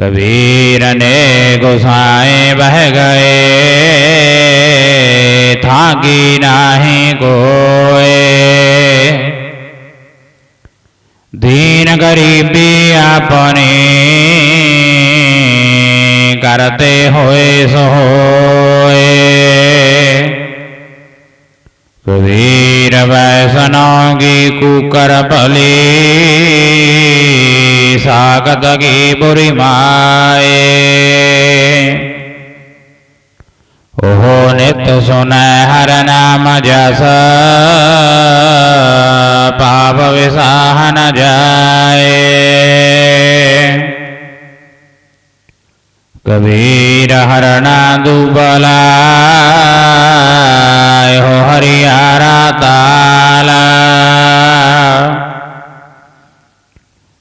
कबीर ने गुसाए बह गए था की नाही कोए। दीन गरीबी अपने करते हुए सोए। कबीर वैष्णव की कुकर पली सागत की बुरी माए ओहो नित सुन हर नाम जस, पाप विसाह न जाए कबीर हरणा दुबला हो हरियारा ताला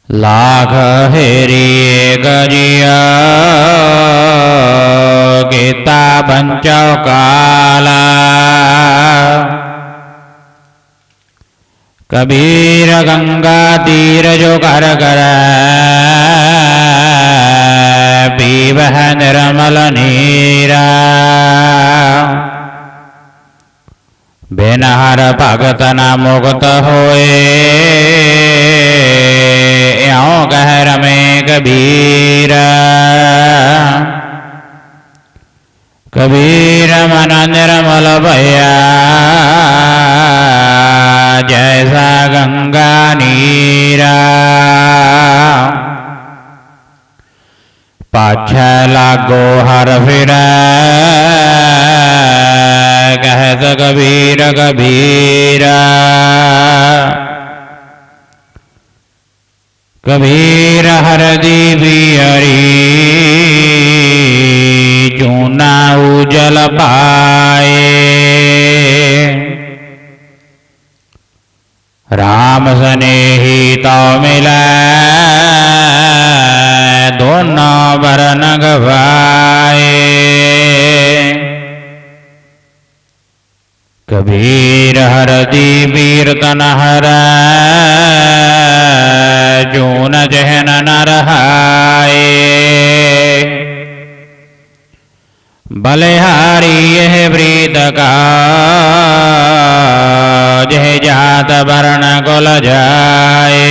लाख हेरी गरिया गीता बंचौ काला कबीर गंगा तीर जो कर कर पीवह निर्मल नीरा। बेनहर भगत न मुक्त होए। यो कहर में कबीर कबीर मन निर्मल भया। जैसा गंगा नीरा। पाछ लागो हर फिर। कबीर कबीरा कबीर हर दीवी हरी। चूना उजल पाए। राम स्नेही तो मिला दोनों बरन गवाए। कबीर हर दी वीर तन हर जून जहन न रहाए बलिहारी यह वृत का जह जात वर्ण कुल जाए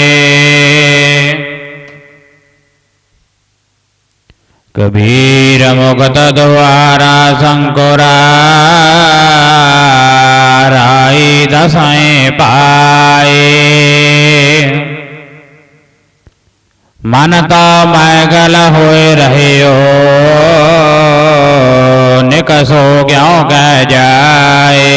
कबीर मुक्त द्वारा शंकुरा दसाएँ पाए मन तो मैगल होए रहे हो निकसो क्यों कह जाए?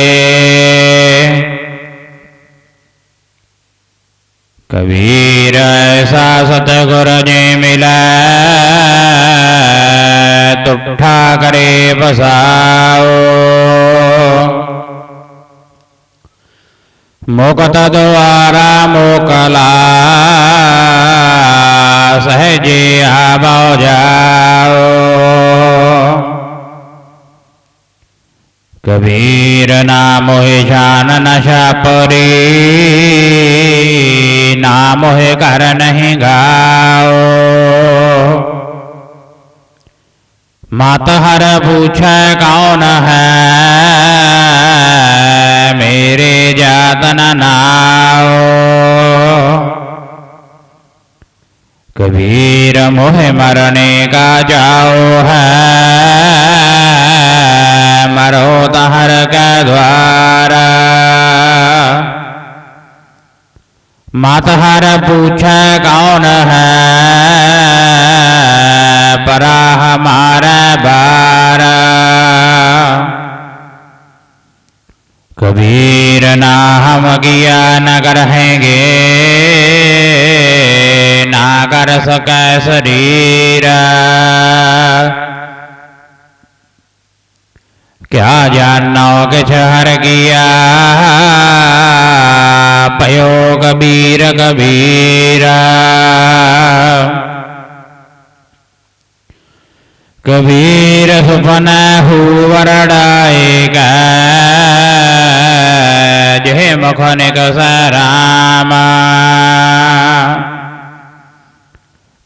कबीर ऐसा सतगुर जी मिला। तुठा करे बसाओ मुकत द्वारा मोकला सहजे आबो जाओ कबीर नाम जान नशा परी, नाम है कर नहीं गाओ। मातहर पूछे कौन है? मेरे जातन नाओ। कबीर मोह मरने का जाओ है। मरो तहर के द्वारा। मातहर पूछ कौन है? परा हमारा बारा। कबीर ना हम किया न करेंगे ना कर सके शरीर क्या जानो किछ हर किया? पयो कबीर कबीरा। कबीर सुपन हुवरडाएगा जय मुखनिक सरामा।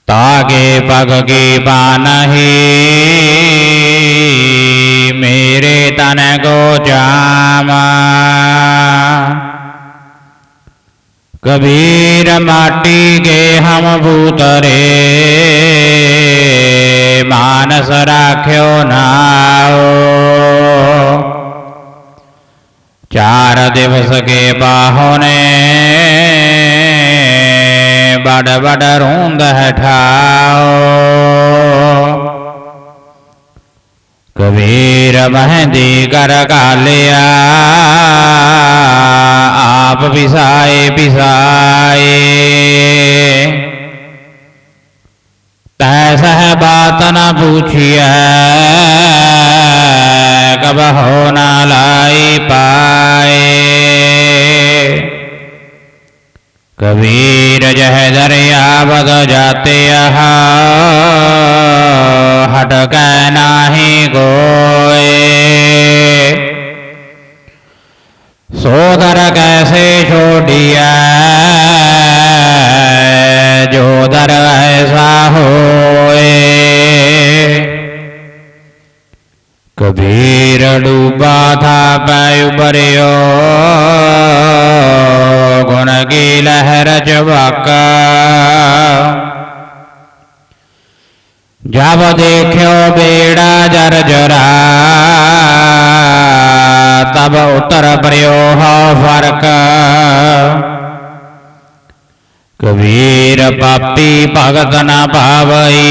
ता आगे पग की पानही। मेरे तन को जामा कबीर माटी के हम भूतरे मानस राख्यो नाओ चार दिवस के बाहों ने बड़ बड़ रूंद हठाओ कबीर मेहंदी कर कालिया आप पिसाए पिसाए। तैसह बात न पूछिए कब हो न लाई पाए। कबीर जह दरिया बद जाते हट कै नाही गोए पैु बरियो गुण की लहर चबका। जब देखो बेड़ा जर जरा, तब उतर प्रयो हो फ़र्क। कबीर पापी भगत न पावई,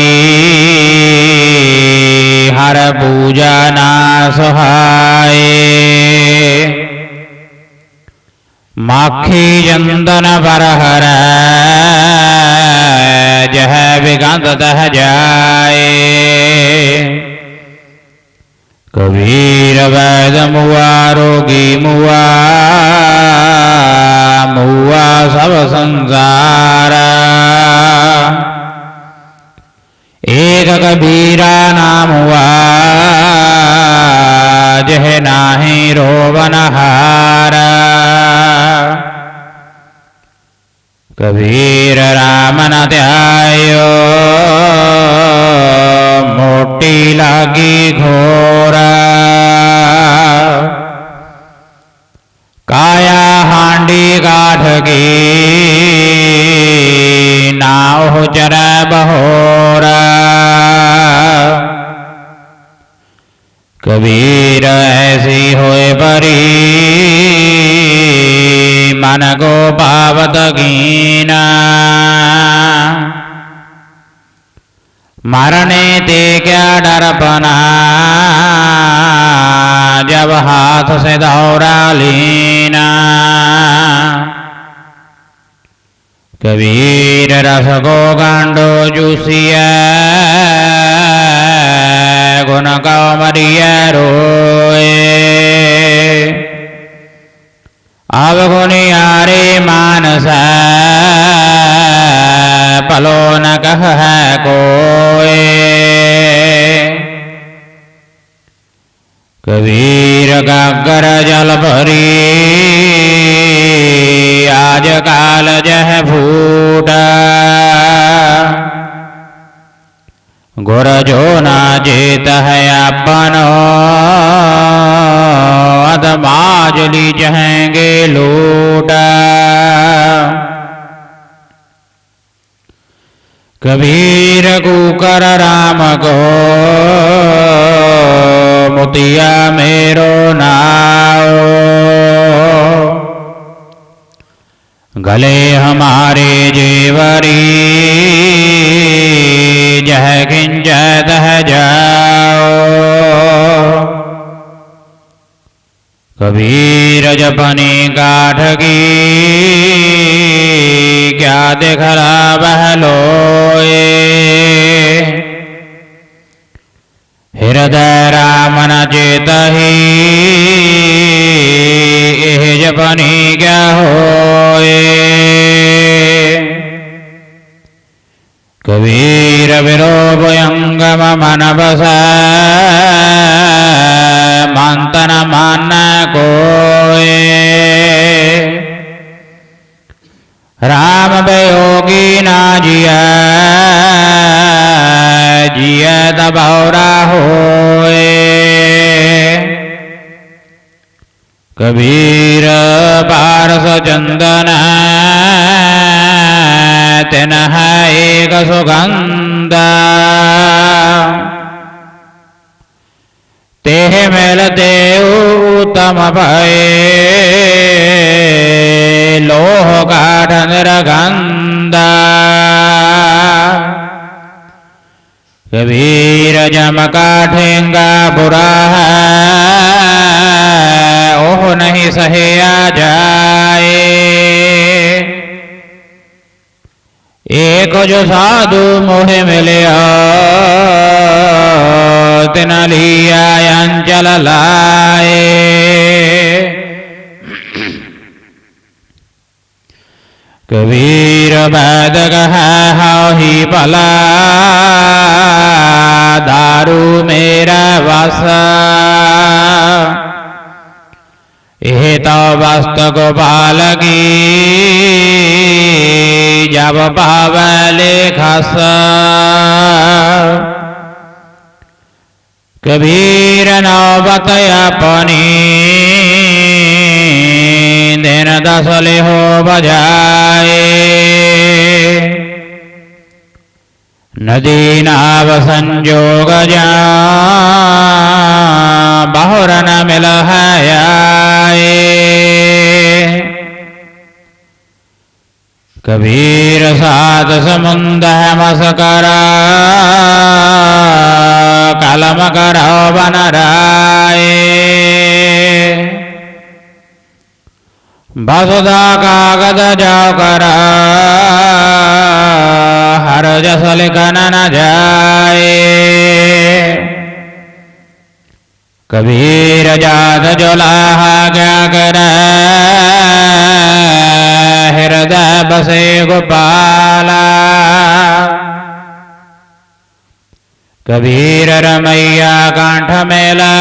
हर पूजा ना सहाय माखी चंदन बरहर, जह विगंध दह जाए। कबीर वैद मुआ, रोगी मुआ मुआ सब संसार। एक कबीरा नाम हुआ जह नाही रोवन हारा कबीर राम न ध्यायो मोटी लागी घोरा। काया हांडी गाठ की, नाव चर बहोरा। कबीर ऐसी होए परी। मन को पावत गीना मरने ते क्या डरपना जब हाथ से दौड़ा लीना। कबीर रस को गांडो जूसिया गुण कौमरिया रोए अब मानस पलो न कह है कोए कबीर गागर जल भरी आज काल जह फूटा गुर जो ना जेत है अपनो अदमाजली जहेंगे लूट। कबीर कुकर राम को मुतिया मेरो नाओ गले हमारे जेवरी। जह किंच दह जाओ। कबीर जपनी काठ की क्या दिखला बहलोए हृदय राम न चेत ही जपनी क्या होए कबीर विरोपयंगम मन बस मंतन मन कोए राम वियोगी ना जिया जिया तबौरा होए कबीर पारस चंदन तिन एक सुगंध तेह मिलते उत्तम भये। लोह काठ निरगंधा कबीर जम काठेंगा बुरा है। ओह नहीं सहेया जाए। एक जो साधु मोह मिलिया, तिन लिया अंचल लाए। कबीर बैद हाउ ही भला। दारू मेरा वस। वस्त गोपाल की जब पावले खस कबीर नौबत अपनी दिन दस हो बजाए नदी नाव संजोग जा बहुर न मिल है कबीर सात समुंद मस्करा कलम करो बन राय बसुदा कागज़ जाओ कर हर जस लिखन न जाए कबीर जात जोलाहा क्या कर बसे गोपाला। कबीर रमैया कांठ मेला।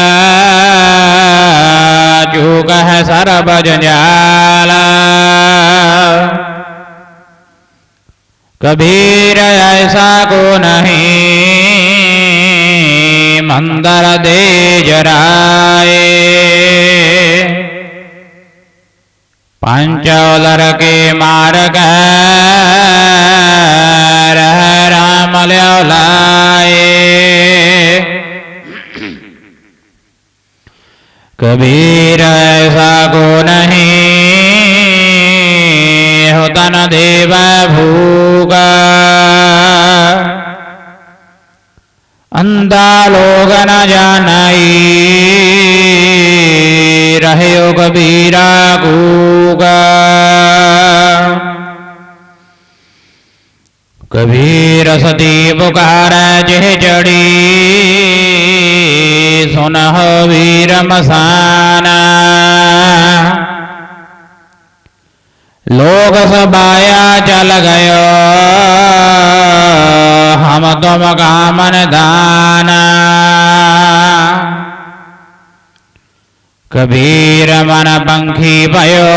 चूक है सरब जंजाला कबीर ऐसा को नहीं। मंदर दे जराए। पंचोदर के मार्ग राम कबीर ऐसा को नहीं हो तन देव भूगा अंधा लोग न जानाई रहे कबीरा गूगा कबीर सती पुकार जह चढ़ी सुन वीर मसाना लोग सबाया चल गयो हम तुम कामन दाना कबीर मन पंखी भयो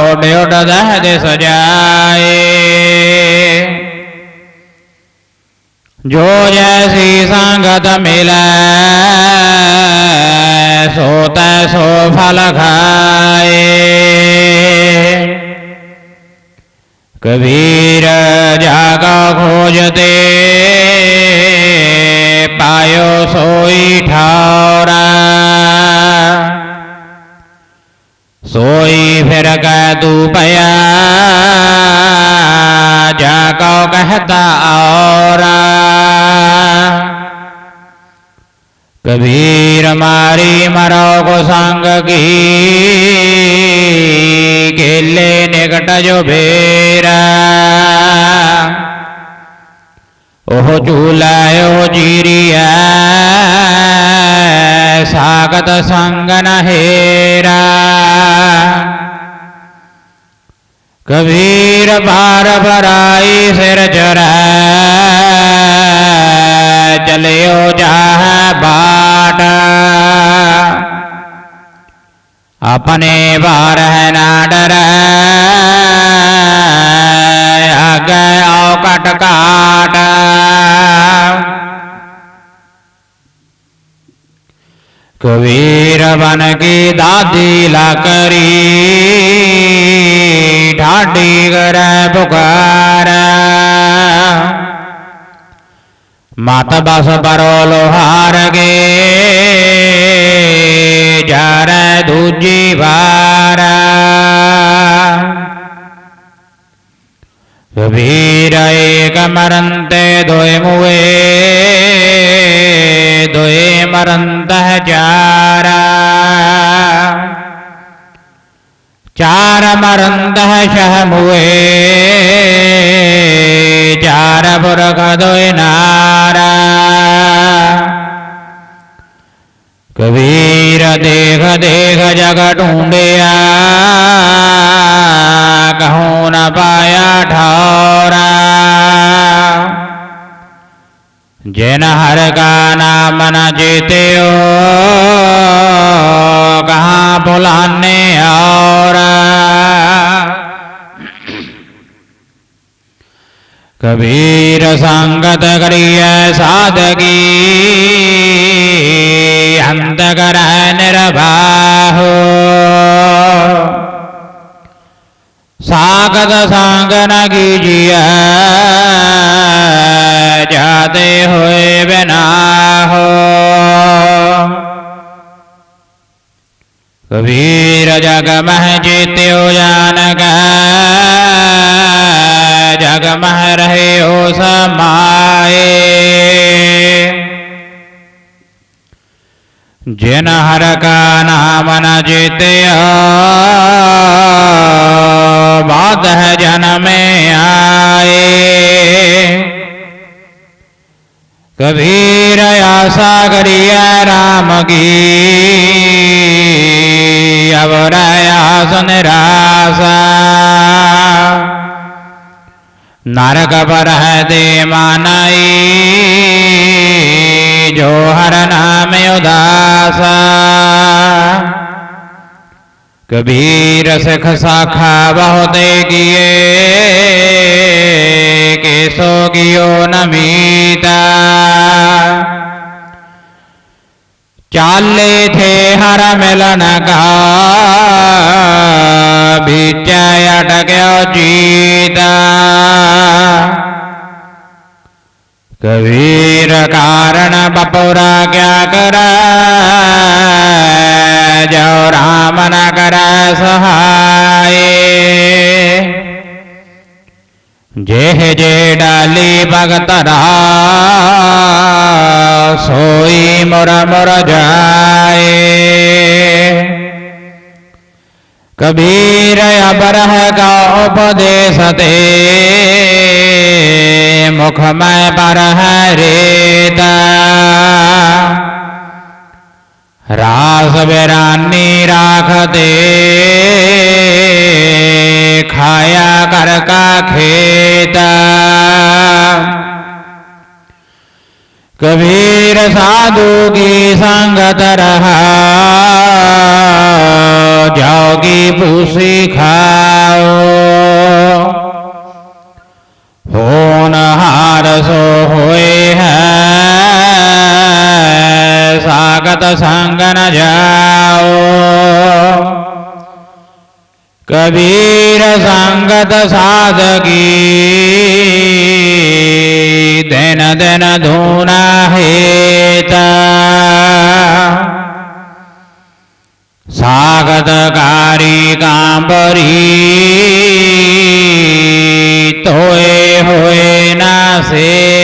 ओड ओड दह दे सजाए जो जैसी संगत मिले सोत सो फल खाए कबीर जागा खोजते पायो सोई ठावरा सोई फिर तू पया जाको कहता और। कबीर मारी मरो को संग की केले निकट जो भेरा। ओह चूलायो जीरिया, सागत संग न हेरा कबीर बार भराई सिर जरा चलियो जा बाट। अपने बार है ना डर, आगे आओ कट काट। कबीर बन की दादी लकरी ठाडी कर पुकार। मत बस परो लोहार गे जर दूजी बार। वीर एक मरंते दोए मुए, दोए मरंत चारा। चार शहमुवे चारपुरकदुनारा कबीर देख देख जग ढूंढिया कहूँ न पाया ठौरा जिन हर का नाम न जीते हो कहाँ बुलाने कबीर संगत करिय साधगी अंत कर निर्बाहो सागत संग न कीजिय जाते हुए बिना हो कबीर जग मह जीत्यो जान जगम रहे हो समाए जिन हर का नाम न जीते बात है जन में आए। कबीर या सागरिया राम की, अब रया सुन रासा। नरक बरह दे मानाई, जो हर नाम उदास। कबीर सिख शाखा बहुते गिए केसो गियो नमीता चाले थे हर मिलन का, बीच अटक्यो जीता। कबीर कारण बपुरा क्या कर जो राम न कर सहाय जेह जे डाली भगत सोई मुर मुर जाए कबीर अबरह का उपदेश दे। मुखमय परहरित। रास बिरानी राखते, खाया कर का खेत कबीर साधु की संगत रहा जाओगी भूसी खाओ। होनहार सो होए है, सागत संग न जाओ। कबीर संगत साधगी दिन दिन धूना हेता। सागत कारी कांबरी तोए होए ना से।